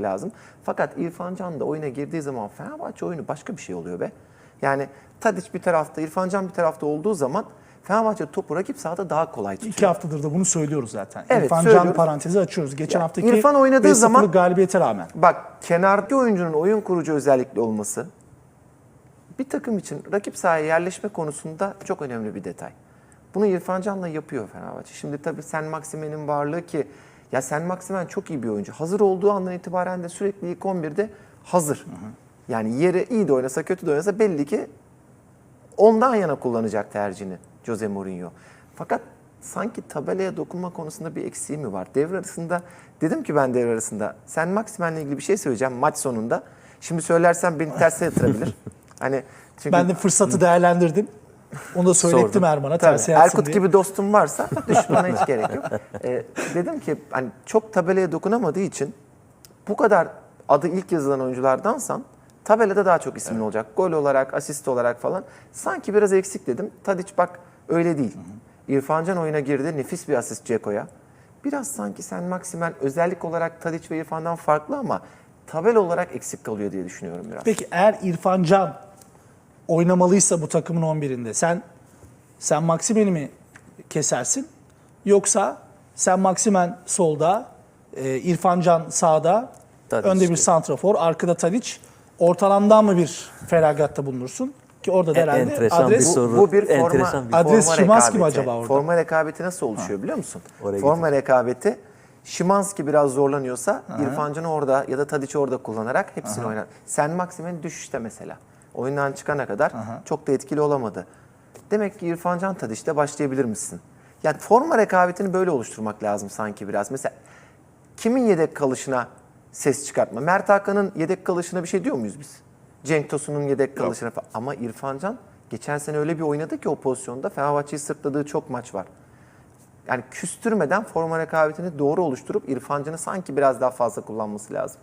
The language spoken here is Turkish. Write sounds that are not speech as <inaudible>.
lazım. Fakat İrfan Can da oyuna girdiği zaman Fenerbahçe oyunu başka bir şey oluyor be. Yani Tadiç bir tarafta, İrfan Can bir tarafta olduğu zaman Fenerbahçe topu rakip sahada daha kolay tutuyor. İki haftadır da bunu söylüyoruz zaten. Evet, İrfan Can söylüyoruz. parantezi açıyoruz. Geçen Ya, haftaki İrfan oynadığı 5-0'lık zaman- galibiyete rağmen. Bak kenardaki oyuncunun oyun kurucu özellikli olması bir takım için rakip sahaya yerleşme konusunda çok önemli bir detay. Bunu İrfan Can'la yapıyor Fenerbahçe. Şimdi tabii Sen Maksimen'in varlığı ki ya Sen Maksimen çok iyi bir oyuncu. Hazır olduğu andan itibaren de sürekli ilk 11'de hazır. Yani yeri iyi de oynasa kötü de oynasa belli ki ondan yana kullanacak tercihini Jose Mourinho. Fakat sanki tabelaya dokunma konusunda bir eksiği mi var? Devre arasında dedim ki ben devre arasında sen Maximen'le ilgili bir şey söyleyeceğim maç sonunda. Şimdi söylersem beni terse yatırabilir. <laughs> hani çünkü Ben de fırsatı değerlendirdim. Onu da söylettim Sordum. Erman'a tersi Erkut diye. gibi dostum varsa düşmana hiç gerek yok. Ee, dedim ki hani çok tabelaya dokunamadığı için bu kadar adı ilk yazılan oyunculardansan tabelada daha çok ismin olacak. Gol olarak, asist olarak falan. Sanki biraz eksik dedim. Tadiç bak öyle değil. İrfan Can oyuna girdi. Nefis bir asist Ceko'ya. Biraz sanki sen Maksimen özellik olarak Tadiç ve İrfan'dan farklı ama tabel olarak eksik kalıyor diye düşünüyorum biraz. Peki eğer İrfan Can oynamalıysa bu takımın 11'inde sen sen Maksimen'i mi kesersin? Yoksa sen Maksimen solda, e, İrfan Can sağda, Tadic önde bir santrafor, arkada Tadic. Ortalandan mı bir feragatta bulunursun? Ki orada da E- herhalde enteresan adres bir soru. Bu bir forma, Enteresan bir- Adres forma Szymanski mi rekabeti. acaba orada? Forma rekabeti nasıl oluşuyor biliyor musun? Oraya forma rekabeti Şimanski biraz zorlanıyorsa İrfan Can'ı orada ya da Tadiç'i orada kullanarak hepsini oynar. Sen Maksimen düşüşte mesela. Oyundan çıkana kadar çok da etkili olamadı. Demek ki İrfan Can Tadiç'te başlayabilir misin? Yani forma rekabetini böyle oluşturmak lazım sanki biraz. Mesela kimin yedek kalışına ses çıkartma? Mert Hakan'ın yedek kalışına bir şey diyor muyuz biz? Cenk Tosun'un yedek kalışına falan. Ama İrfan Can geçen sene öyle bir oynadı ki o pozisyonda Fenerbahçe'yi sırtladığı çok maç var. Yani küstürmeden forma rekabetini doğru oluşturup İrfan Can'ı sanki biraz daha fazla kullanması lazım.